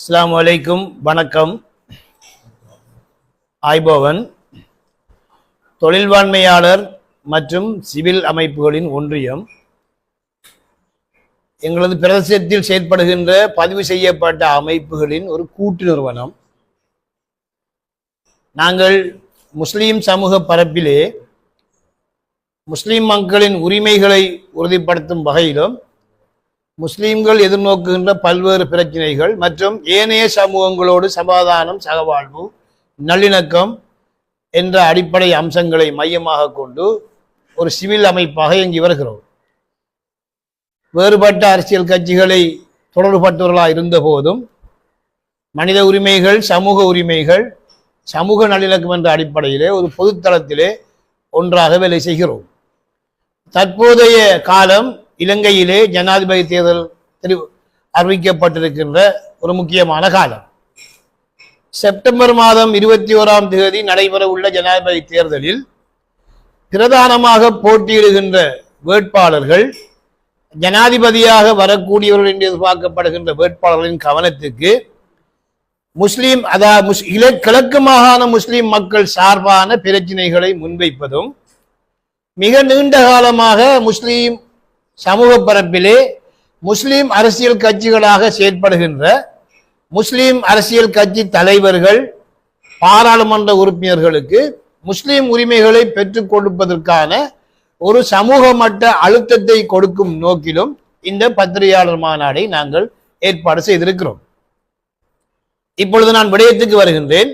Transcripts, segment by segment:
அஸ்லாம் வலைக்கும் வணக்கம். ஆய்பவன் தொழில்வாண்மையாளர் மற்றும் சிவில் அமைப்புகளின் ஒன்றியம். எங்களது பிரதேசத்தில் செயற்படுகின்ற பதிவு செய்யப்பட்ட அமைப்புகளின் ஒரு கூட்டு நிறுவனம். நாங்கள் முஸ்லீம் சமூக பரப்பிலே முஸ்லீம் மக்களின் உரிமைகளை உறுதிப்படுத்தும் வகையிலும் முஸ்லீம்கள் எதிர்நோக்குகின்ற பல்வேறு பிரச்சனைகள் மற்றும் ஏனைய சமூகங்களோடு சமாதானம் சகவாழ்வு நல்லிணக்கம் என்ற அடிப்படை அம்சங்களை மையமாக கொண்டு ஒரு சிவில் அமைப்பாக இயங்கி வருகிறோம். வேறுபட்ட அரசியல் கட்சிகளை தொடர்பட்டவர்களாக இருந்த போதும் மனித உரிமைகள் சமூக உரிமைகள் சமூக நல்லிணக்கம் என்ற அடிப்படையிலே ஒரு பொதுத்தளத்திலே ஒன்றாக வேலை செய்கிறோம். தற்போதைய காலம் இலங்கையிலே ஜனாதிபதி தேர்தல் தெரி அறிவிக்கப்பட்டிருக்கின்ற ஒரு முக்கியமான காலம். செப்டம்பர் மாதம் இருபத்தி ஓராம் தேதி நடைபெற உள்ள ஜனாதிபதி தேர்தலில் பிரதானமாக போட்டியிடுகின்ற வேட்பாளர்கள் ஜனாதிபதியாக வரக்கூடியவர்கள் என்று எதிர்பார்க்கப்படுகின்ற வேட்பாளர்களின் கவனத்துக்கு முஸ்லீம் அதாவது முஸ் இல கிழக்கு மாகாண முஸ்லீம் மக்கள் சார்பான பிரச்சினைகளை முன்வைப்பதும் மிக நீண்ட காலமாக முஸ்லீம் சமூக பரப்பிலே முஸ்லீம் அரசியல் கட்சிகளாக செயற்படுகின்ற முஸ்லீம் அரசியல் கட்சி தலைவர்கள் பாராளுமன்ற உறுப்பினர்களுக்கு முஸ்லீம் உரிமைகளை பெற்றுக் கொடுப்பதற்கான ஒரு சமூக மட்ட அழுத்தத்தை கொடுக்கும் நோக்கிலும் இந்த பத்திரிகையாளர் மாநாடை நாங்கள் ஏற்பாடு செய்திருக்கிறோம். இப்பொழுது நான் விடயத்துக்கு வருகின்றேன்.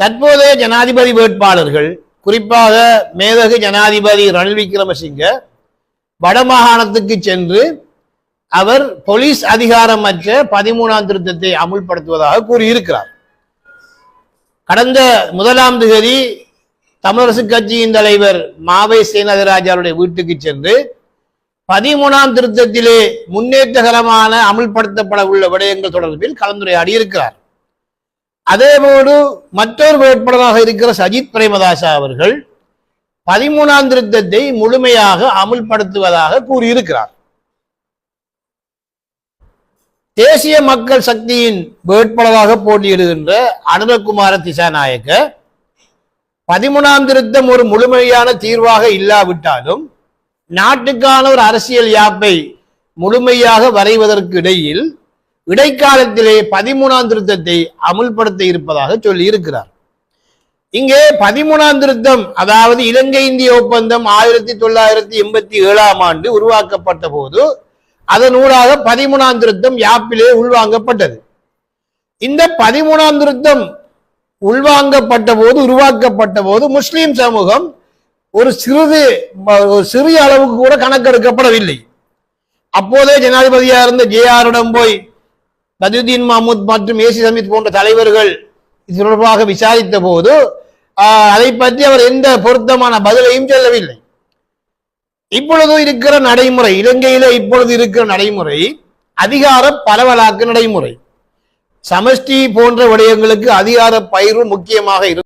தற்போதைய ஜனாதிபதி வேட்பாளர்கள் குறிப்பாக மேதகு ஜனாதிபதி ரணில் விக்ரமசிங்க வடமாகாணத்துக்கு சென்று அவர் போலீஸ் அதிகாரமற்ற பதிமூணாம் திருத்தத்தை அமுல்படுத்துவதாக கூறியிருக்கிறார். கடந்த முதலாம் தேதி தமிழரசு கட்சியின் தலைவர் மாவை சேனதராஜாருடைய வீட்டுக்கு சென்று பதிமூணாம் திருத்தத்திலே முன்னேற்றகரமான அமுல்படுத்தப்பட உள்ள விடயங்கள் தொடர்பில் கலந்துரையாடி இருக்கிறார் அதேபோடு மற்றொரு வேட்பாளராக இருக்கிற சஜித் பிரேமதாசா அவர்கள் பதிமூணாம் திருத்தத்தை முழுமையாக அமுல்படுத்துவதாக கூறியிருக்கிறார். தேசிய மக்கள் சக்தியின் வேட்பாளராக போட்டியிடுகின்ற அனுரகுமார திசாநாயக்க பதிமூணாம் திருத்தம் ஒரு முழுமையான தீர்வாக இல்லாவிட்டாலும் நாட்டுக்கான ஒரு அரசியல் யாப்பை முழுமையாக வரைவதற்கு இடையில் இடைக்காலத்திலே பதிமூணாம் திருத்தத்தை அமுல்படுத்த இருப்பதாக சொல்லி இருக்கிறார் இங்கே பதிமூணாம் திருத்தம் அதாவது இலங்கை இந்திய ஒப்பந்தம் ஆயிரத்தி தொள்ளாயிரத்தி எண்பத்தி ஏழாம் ஆண்டு உருவாக்கப்பட்ட போது அதனூடாக பதிமூணாம் திருத்தம் யாப்பிலே உள்வாங்கப்பட்டது. இந்த பதிமூணாம் திருத்தம் உள்வாங்கப்பட்ட போது உருவாக்கப்பட்ட போது முஸ்லீம் சமூகம் ஒரு சிறிது ஒரு சிறிய அளவுக்கு கூட கணக்கெடுக்கப்படவில்லை. அப்போதே ஜனாதிபதியா இருந்த ஜேஆரிடம் போய் பதியுதீன் மஹமூத் மற்றும் ஏசி சமித் போன்ற தலைவர்கள் இது தொடர்பாக விசாரித்த போது அதை பற்றி அவர் எந்த பொருத்தமான பதிலையும் சொல்லவில்லை. இப்பொழுது இருக்கிற நடைமுறை இலங்கையில இப்பொழுது இருக்கிற நடைமுறை அதிகார பரவலாக்கு நடைமுறை. சமஷ்டி போன்ற விடயங்களுக்கு அதிகார பயிர்வு முக்கியமாக இருக்கும்